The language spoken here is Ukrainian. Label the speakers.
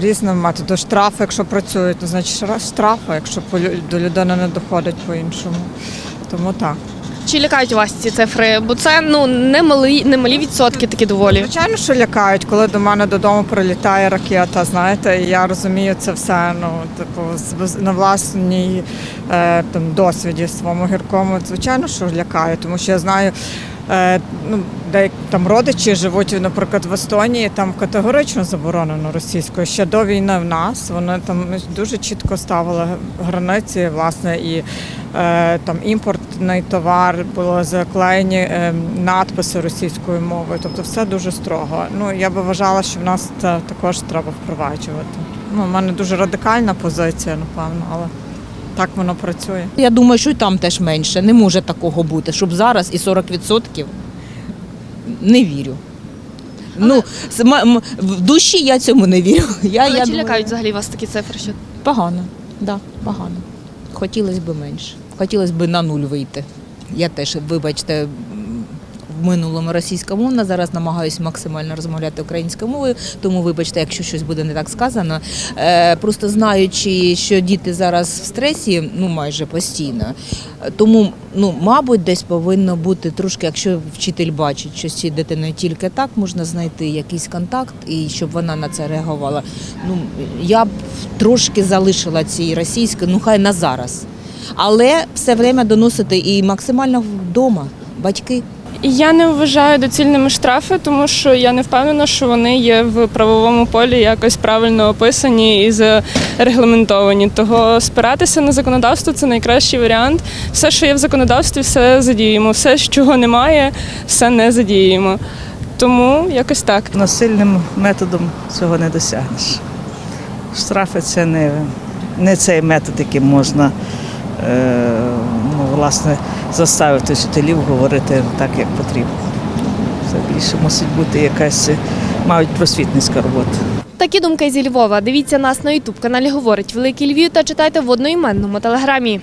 Speaker 1: різними методами. Штрафи, якщо працюють, то значить штрафи, якщо до людини не доходить по-іншому. Тому так.
Speaker 2: Чи лякають вас ці цифри? Бо це ну немалі, немалі відсотки такі доволі.
Speaker 1: Звичайно, що лякають, коли до мене додому прилітає ракета. Знаєте, і я розумію це все. Ну, типу, на власній е, там досвіді своєму гіркому. Звичайно, що лякає, тому що я знаю. Е, ну, деякі там родичі живуть, наприклад, в Естонії, там категорично заборонено російською. Ще до війни в нас вони там дуже чітко ставили границі, власне, і е, там імпортний товар було заклеєні е, надписи російською мовою. Тобто все дуже строго. Ну я би вважала, що в нас це також треба впроваджувати. Ну, у мене дуже радикальна позиція, напевно, але так воно працює.
Speaker 3: Я думаю, що і там теж менше. Не може такого бути, щоб зараз і 40% не вірю. Ну, м- м- в душі я цьому не вірю. Я,
Speaker 2: Але
Speaker 3: я
Speaker 2: чи
Speaker 3: думаю,
Speaker 2: лякають взагалі вас такі цифри? Що
Speaker 3: Погано, да, погано. Хотілося б менше. Хотілося б на нуль вийти. Я теж, вибачте, в минулому російськомовна, зараз намагаюся максимально розмовляти українською мовою, тому вибачте, якщо щось буде не так сказано. Е, просто знаючи, що діти зараз в стресі, ну майже постійно. Тому, ну, мабуть, десь повинно бути трошки, якщо вчитель бачить, що з цією дитиною тільки так, можна знайти якийсь контакт і щоб вона на це реагувала. Ну, я б трошки залишила цієї російської, ну хай на зараз. Але все время доносити і максимально вдома, батьки.
Speaker 4: Я не вважаю доцільними штрафи, тому що я не впевнена, що вони є в правовому полі якось правильно описані і зарегламентовані. Того спиратися на законодавство це найкращий варіант. Все, що є в законодавстві, все задіємо. Все, чого немає, все не задіємо. Тому якось так.
Speaker 5: Насильним методом цього не досягнеш. Штрафи це не, не цей метод, яким можна ну, власне, заставити вчителів говорити так, як потрібно. Це більше мусить бути якась, е, мають просвітницька робота.
Speaker 2: такі думки зі Львова. Дивіться нас на Ютуб каналі Говорить Великий Львів та читайте в одноіменному телеграмі.